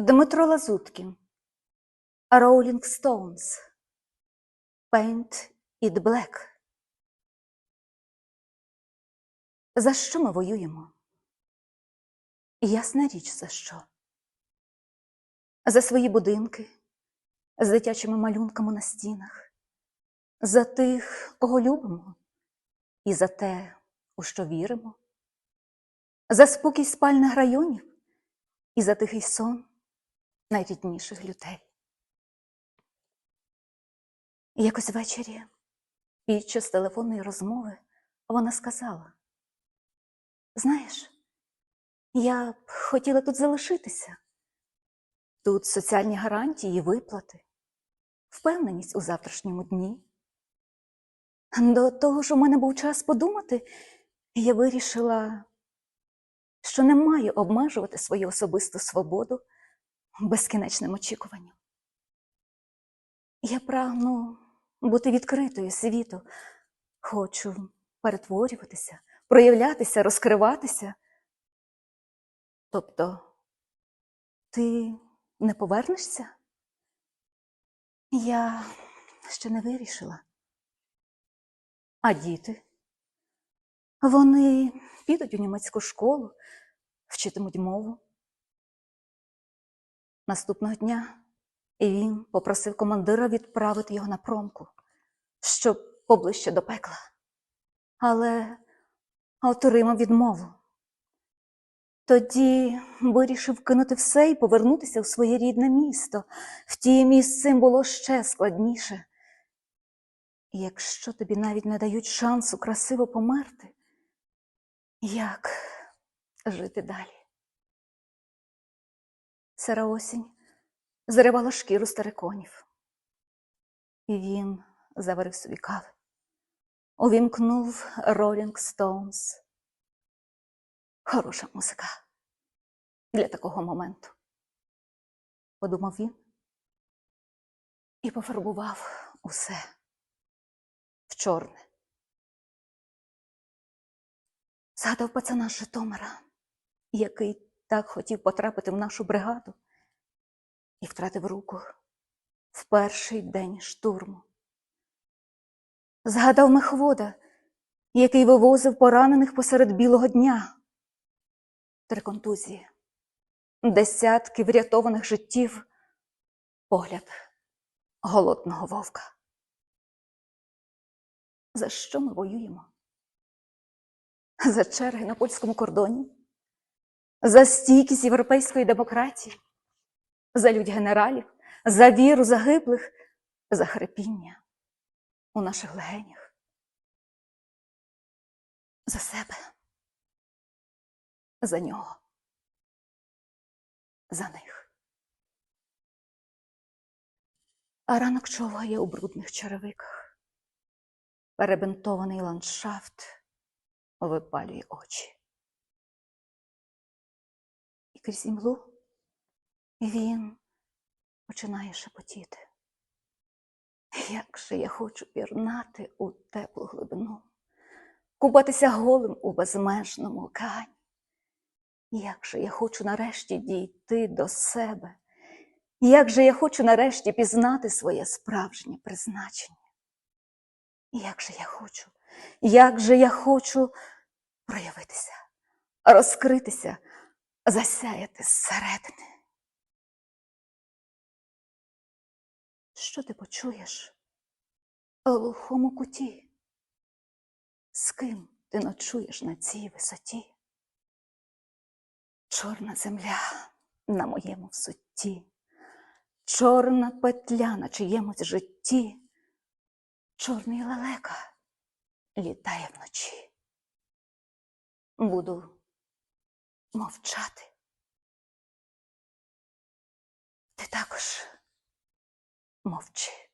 Дмитро Лазуткін. Rolling Stones. Paint it black. За що ми воюємо? Ясна річ, за що. За свої будинки, з дитячими малюнками на стінах, за тих, кого любимо, і за те, у що віримо, за спокій спальних районів і за тихий сон найрідніших людей. Якось ввечері, під час телефонної розмови, вона сказала: Знаєш, я б хотіла тут залишитися. Тут соціальні гарантії, виплати, впевненість у завтрашньому дні. До того ж, у мене був час подумати, я вирішила, що не маю обмежувати свою особисту свободу безкінечним очікуванням. Я прагну бути відкритою світу, хочу перетворюватися, проявлятися, розкриватися. Тобто, ти не повернешся? Я ще не вирішила. А діти? Вони підуть у німецьку школу, вчитимуть мову. Наступного дня він попросив командира відправити його на промку, щоб поближче до пекла. Але отримав відмову. Тоді вирішив кинути все і повернутися у своє рідне місто. Втім, із цим було ще складніше. І якщо тобі навіть не дають шансу красиво померти, як жити далі? Сера осінь заривала шкіру стариконів. І він заварив собі кави. Увімкнув Rolling Stones. Хороша музика для такого моменту, подумав він і пофарбував усе в чорне. Згадав пацана Житомира, який так хотів потрапити в нашу бригаду і втратив руку в перший день штурму. Згадав мехвода, який вивозив поранених посеред білого дня. Три контузії, десятки врятованих життів, погляд голодного вовка. За що ми воюємо? За черги на польському кордоні, за стійкість європейської демократії, за людь генералів, за віру загиблих, за хрипіння у наших легенях, за себе, за нього, за них. А ранок човгає у брудних черевиках, перебинтований ландшафт випалює очі. Крізь імлу він починає шепотіти. Як же я хочу пірнати у теплу глибину, купатися голим у безмежному океані. Як же я хочу нарешті дійти до себе, як же я хочу нарешті пізнати своє справжнє призначення. Як же я хочу, як же я хочу проявитися, розкритися, засяяти зсередини. Що ти почуєш у глухому куті? З ким ти ночуєш на цій висоті? Чорна земля на моєму взутті, чорна петля на чиємусь житті, чорний лелека літає вночі. Буду мовчати. Ти також мовчи.